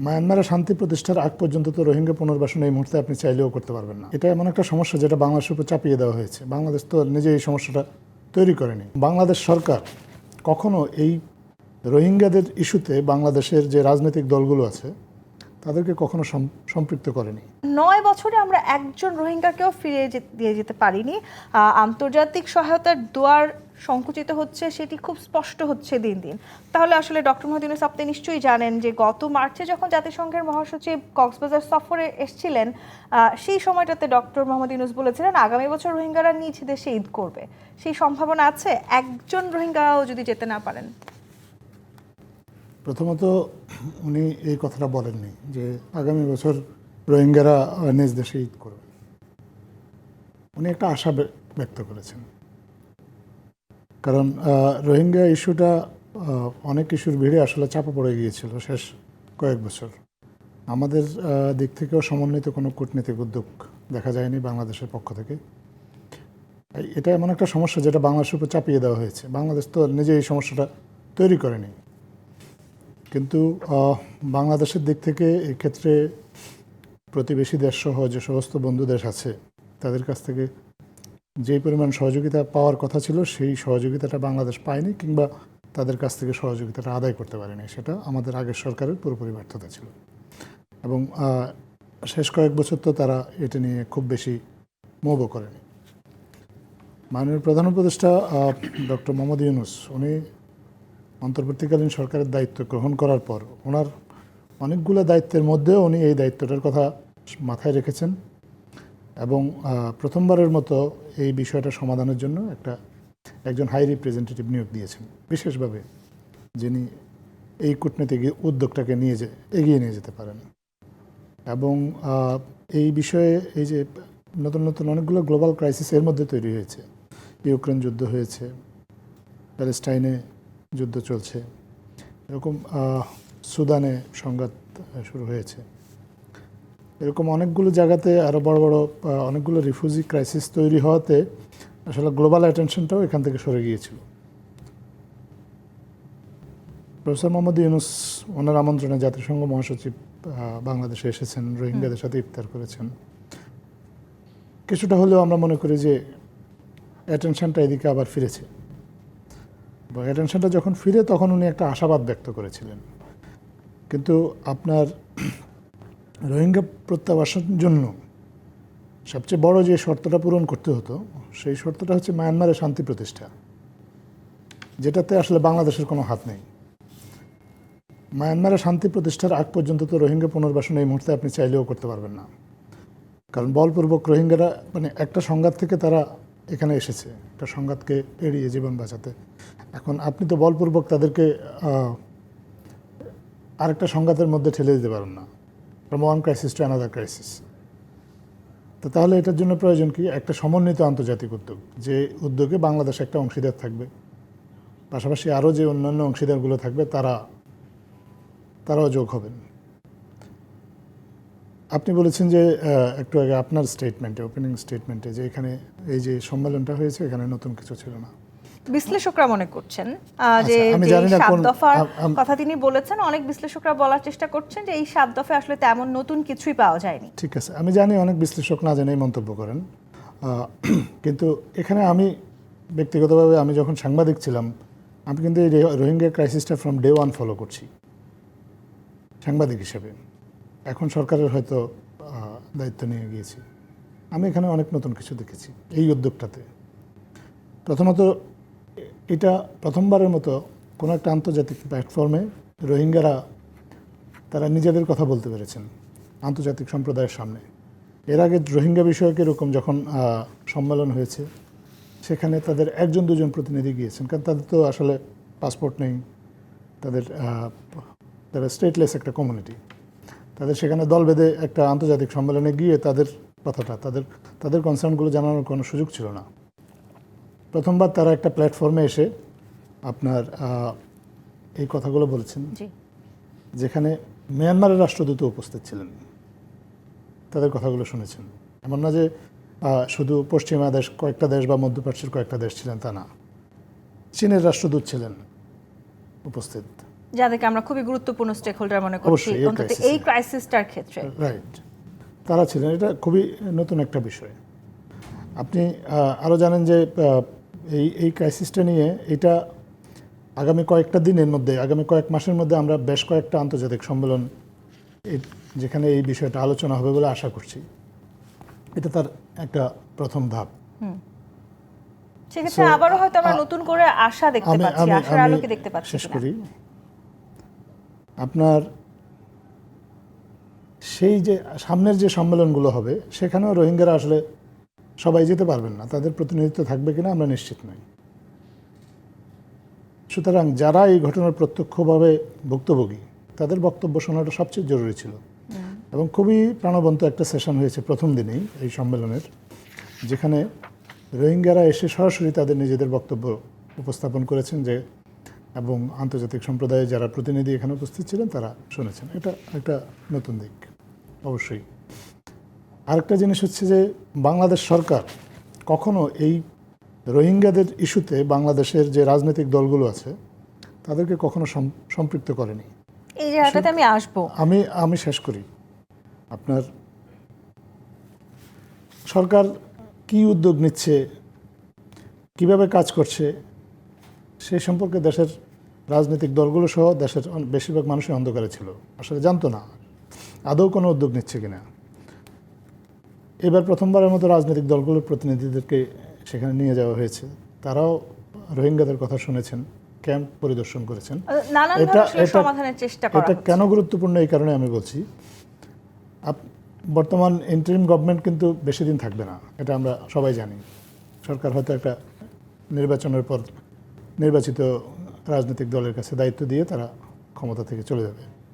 মায়ানমারে শান্তি প্রতিষ্ঠার আগ পর্যন্ত তো রোহিঙ্গা পুনর্বাসন এই মুহূর্তে আপনি চাইলেও করতে পারবেন না। এটা এমন একটা সমস্যা যেটা বাংলাদেশের উপর চাপিয়ে দেওয়া হয়েছে। বাংলাদেশ তো নিজে এই সমস্যাটা তৈরি করেনি। বাংলাদেশ সরকার কখনো এই রোহিঙ্গাদের ইস্যুতে বাংলাদেশের যে রাজনৈতিক দলগুলো আছে, তাদেরকে কখনো সম- সম্পৃক্ত করেনি। নয় বছরে আমরা একজন রোহিঙ্গাকেও ফিরিয়ে দিয়ে যেতে পারিনি। আন্তর্জাতিক সহায়তার দুয়ার সংকুচিত হচ্ছে, সেটি খুব স্পষ্ট হচ্ছে দিন দিন। তাহলে আসলে ডক্টর মোহাম্মদ আপনি নিশ্চয়ই জানেন যে গত মার্চে যখন জাতিসংঘের মহাসচিব কক্সবাজার সফরে এসেছিলেন সেই সময়টাতে ডক্টর মোহাম্মদ ইউনুস বলেছিলেন, আগামী বছর রোহিঙ্গারা নিজ দেশে ঈদ করবে। সেই সম্ভাবনা আছে? একজন রোহিঙ্গাও যদি যেতে না পারেন। প্রথমত, উনি এই কথাটা বলেননি যে আগামী বছর রোহিঙ্গারা নিজ দেশে ঈদ করবে। উনি একটা আশা ব্যক্ত করেছেন। কারণ রোহিঙ্গা ইস্যুটা অনেক ইস্যুর ভিড়ে আসলে চাপা পড়ে গিয়েছিল শেষ কয়েক বছর। আমাদের দিক থেকেও সমন্বিত কোনো কূটনীতিক উদ্যোগ দেখা যায়নি বাংলাদেশের পক্ষ থেকে। এটা এমন একটা সমস্যা যেটা বাংলাদেশের উপর চাপিয়ে দেওয়া হয়েছে। বাংলাদেশ তো নিজে এই সমস্যাটা তৈরি করেনি। কিন্তু বাংলাদেশের দিক থেকে এক্ষেত্রে প্রতিবেশী দেশসহ যে সমস্ত বন্ধু দেশ আছে, তাদের কাছ থেকে যেই পরিমাণ সহযোগিতা পাওয়ার কথা ছিল, সেই সহযোগিতাটা বাংলাদেশ পায়নি কিংবা তাদের কাছ থেকে সহযোগিতাটা আদায় করতে পারেনি। সেটা আমাদের আগের সরকারের পুরোপুরি ব্যর্থতা ছিল। এবং শেষ কয়েক বছর তো তারা এটা নিয়ে খুব বেশি মুভও করেনি। মাননীয় প্রধান উপদেষ্টা ডক্টর মোহাম্মদ ইউনুস, উনি অন্তর্বর্তীকালীন সরকারের দায়িত্ব গ্রহণ করার পর, ওনার অনেকগুলো দায়িত্বের মধ্যেও উনি এই দায়িত্বটার কথা মাথায় রেখেছেন। এবং প্রথমবারের মতো এই বিষয়টা সমাধানের জন্য একটা, একজন হাই রিপ্রেজেন্টেটিভ নিয়োগ দিয়েছেন। বিশেষভাবে যিনি এই কূটনীতিক উদ্যোগটাকে নিয়ে যে, এগিয়ে নিয়ে যেতে পারেন। এবং এই বিষয়ে এই যে, নতুন নতুন অনেকগুলো গ্লোবাল ক্রাইসিস এর মধ্যে তৈরি হয়েছে। ইউক্রেন যুদ্ধ হয়েছে, প্যালেস্টাইনে যুদ্ধ চলছে। এরকম সুদানে সংঘাত শুরু হয়েছে। এরকম অনেকগুলো জায়গাতে আরও বড় বড় অনেকগুলো রিফিউজি ক্রাইসিস তৈরি হওয়াতে আসলে গ্লোবাল অ্যাটেনশনটাও এখান থেকে সরে গিয়েছিল। প্রফেসর মোহাম্মদ ইউনুস ওনার আমন্ত্রণে জাতিসংঘ মহাসচিব বাংলাদেশে এসেছেন রোহিঙ্গাদের সাথে ইফতার করেছেন। কিছুটা হলেও আমরা মনে করি যে অ্যাটেনশনটা এদিকে আবার ফিরেছে। এবং অ্যাটেনশনটা যখন ফিরে তখন উনি একটা আশাবাদ ব্যক্ত করেছিলেন। কিন্তু আপনার রোহিঙ্গা প্রত্যাবাসনের জন্য সবচেয়ে বড় যে শর্তটা পূরণ করতে হতো, সেই শর্তটা হচ্ছে মায়ানমারের শান্তি প্রতিষ্ঠা, যেটাতে আসলে বাংলাদেশের কোনো হাত নেই। মায়ানমারের শান্তি প্রতিষ্ঠার আগ পর্যন্ত তো রোহিঙ্গা পুনর্বাসন এই মুহূর্তে আপনি চাইলেও করতে পারবেন না। কারণ বলপূর্বক রোহিঙ্গারা মানে একটা সংঘাত থেকে তারা এখানে এসেছে, একটা সংঘাতকে এড়িয়ে জীবন বাঁচাতে। এখন আপনি তো বলপূর্বক তাদেরকে আরেকটা সংঘাতের মধ্যে ঠেলে দিতে পারেন না। From one crisis to another crisis তো তাহলে এটার জন্য প্রয়োজন কি? একটা সমন্বিত আন্তর্জাতিক উদ্যোগ, যে উদ্যোগে বাংলাদেশ একটা অংশীদার থাকবে। পাশাপাশি আরও যে অন্যান্য অংশীদারগুলো থাকবে, তারা, তারাও যোগ হবেন। আপনি বলেছেন যে একটু আগে আপনার স্টেটমেন্টে ওপেনিং স্টেটমেন্টে যে এখানে এই যে সম্মেলনটা হয়েছে, এখানে নতুন কিছু ছিল না। বিশ্লেষকরা মনে করছেন যে আচ্ছা, যে সাত দফার কথা তিনি বলেছেন অনেক বিশ্লেষকরা বলার চেষ্টা করছেন যে এই সাত দফায় আসলে তেমন নতুন কিছুই পাওয়া যায়নি। ঠিক আছে আমি জানি অনেক বিশ্লেষক না জেনেই মন্তব্য করেন। কিন্তু এখানে আমি ব্যক্তিগতভাবে আমি যখন সাংবাদিক ছিলাম আমি কিন্তু এই রোহিঙ্গা ক্রাইসিসটা ফ্রম ডে ওয়ান ফলো করছি সাংবাদিক হিসেবে। এখন সরকারের হয়তো দায়িত্ব নিয়ে গিয়েছি। আমি এখানে অনেক নতুন কিছু দেখেছি এই উদ্যোগটাতে। প্রথমত এটা প্রথমবারের মতো কোনো একটা আন্তর্জাতিক প্ল্যাটফর্মে রোহিঙ্গারা তারা নিজেদের কথা বলতে পেরেছেন আন্তর্জাতিক সম্প্রদায়ের সামনে। এর আগে রোহিঙ্গা বিষয়ক এরকম যখন সম্মেলন হয়েছে, সেখানে তাদের একজন, দুজন প্রতিনিধি গিয়েছেন। কারণ তাদের তো আসলে পাসপোর্ট নেই, তাদের তারা স্টেটলেস একটা কমিউনিটি তাদের সেখানে দল বেঁধে একটা আন্তর্জাতিক সম্মেলনে গিয়ে তাদের কথাটা, তাদের তাদের কনসার্নগুলো জানানোর কোনো সুযোগ ছিল না। প্রথমবার তারা একটা প্ল্যাটফর্মে এসে আপনার এই কথাগুলো বলেছেন। যেখানে মিয়ানমারের রাষ্ট্রদূত উপস্থিত ছিলেন। তাদের কথাগুলো শুনেছেন। এমন না যে শুধু পশ্চিমা দেশ কয়েকটা দেশ বা মধ্যপ্রাচ্যের কয়েকটা দেশ ছিলেন তা না। চীনের রাষ্ট্রদূত ছিলেন উপস্থিত। যাদেরকে আমরা খুবই গুরুত্বপূর্ণ স্টেক হোল্ডার মনে করছি। এই অন্তত এই ক্রাইসিসটার ক্ষেত্রে। রাইট তারা ছিলেন। এটা খুবই নতুন একটা বিষয়। আপনি আরও জানেন যে এই এই ক্রাইসিসটা নিয়ে এটা আগামী কয়েকটা দিনের মধ্যে আগামী কয়েক মাসের মধ্যে আমরা বেশ কয়েকটা আন্তর্জাতিক সম্মেলন যেখানে এই বিষয়টা আলোচনা হবে বলে আশা করছি। এটা তার একটা প্রথম ধাপ। সেক্ষেত্রে আবারও হয়তো আমরা নতুন করে আশা দেখতে পাচ্ছি আশার আলোকে দেখতে পাচ্ছি শেষ করি। আপনার সেই যে সামনের যে সম্মেলনগুলো হবে সেখানেও রোহিঙ্গারা আসলে সবাই যেতে পারবেন না তাদের প্রতিনিধিত্ব থাকবে কিনা আমরা নিশ্চিত নই। সুতরাং যারা এই ঘটনার প্রত্যক্ষভাবে ভুক্তভোগী তাদের বক্তব্য শোনাটা সবচেয়ে জরুরি ছিল। এবং খুবই প্রাণবন্ত একটা সেশন হয়েছে প্রথম দিনেই এই সম্মেলনের যেখানে রোহিঙ্গারা এসে সরাসরি তাদের নিজেদের বক্তব্য উপস্থাপন করেছেন যে এবং আন্তর্জাতিক সম্প্রদায়ের যারা প্রতিনিধি এখানে উপস্থিত ছিলেন তারা শুনেছেন। এটা একটা নতুন দিক অবশ্যই। আরেকটা জিনিস হচ্ছে যে বাংলাদেশ সরকার কখনো এই রোহিঙ্গাদের ইস্যুতে বাংলাদেশের যে রাজনৈতিক দলগুলো আছে তাদেরকে কখনো সম- সম্পৃক্ত করেনি। এই জায়গাটাতে আমি আসব। আমি আমি শেষ করি। আপনার সরকার কি উদ্যোগ নিচ্ছে কীভাবে কাজ করছে সেই সম্পর্কে দেশের রাজনৈতিক দলগুলো সহ দেশের বেশিরভাগ মানুষই অন্ধকারে ছিল। আসলে জানতো না। আদৌ কোনো উদ্যোগ নিচ্ছে কিনা? এবার প্রথমবারের মতো রাজনৈতিক দলগুলোর প্রতিনিধিদেরকে সেখানে নিয়ে যাওয়া হয়েছে। তারাও রোহিঙ্গাদের কথা শুনেছেন ক্যাম্প পরিদর্শন করেছেন। এটা- এটা- কেন গুরুত্বপূর্ণ এই কারণে আমি বলছি আপ- বর্তমান ইন্টারিম গভর্নমেন্ট কিন্তু বেশি দিন থাকবে না এটা আমরা সবাই জানি। সরকার হয়তো একটা নির্বাচনের পর নির্বাচিত রাজনৈতিক দলের কাছে দায়িত্ব দিয়ে তারা ক্ষমতা থেকে চলে যাবে।